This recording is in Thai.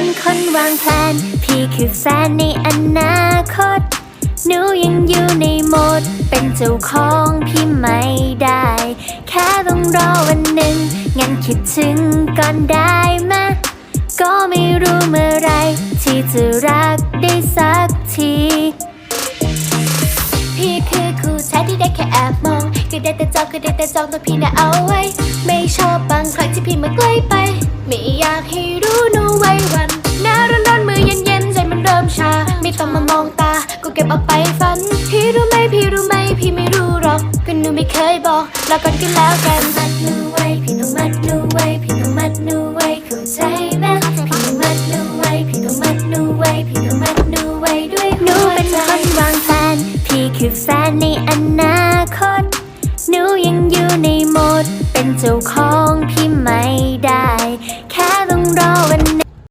เป็นคนวางแผน พี่คือแฟนในอนาคต หนูยังอยู่ในโหมด เป็นเจ้าของพี่ไม่ได้ แค่ต้องรอวันหนึ่ง งั้นคิดถึงก่อนได้มก็ไม่รู้เมื่อไร ที่จะรักได้สักที พี่คือคู่แท้ที่ได้แค่แอบมอง ก็ได้แต่จ้องก็ได้แต่จ้องตัวพี่น่ะเอาไว้ ไม่ชอบ ชาไม่ต้องมามองตา ก็เก็บเอาไปฝัน พี่รู้ไหมพี่รู้ไหมพี่ไม่รู้หรอกก็หนูไม่เคยบอกแล้วกันก็แล้วกันมัดหนูไว้พี่ต้องมัดหนูไว้พี่ต้องมัดหนูไว้เข้าใจไหมพี่ต้องมัดหนูไว้พี่ต้องมัดหนูไว้พี่ต้องมัดหนูไว้ด้วยหนูเป็นคนวางแผนพี่คือแฟนในอนาคตหนูยังอยู่ในโหมด เป็นเจ้าของพี่ไม่ได้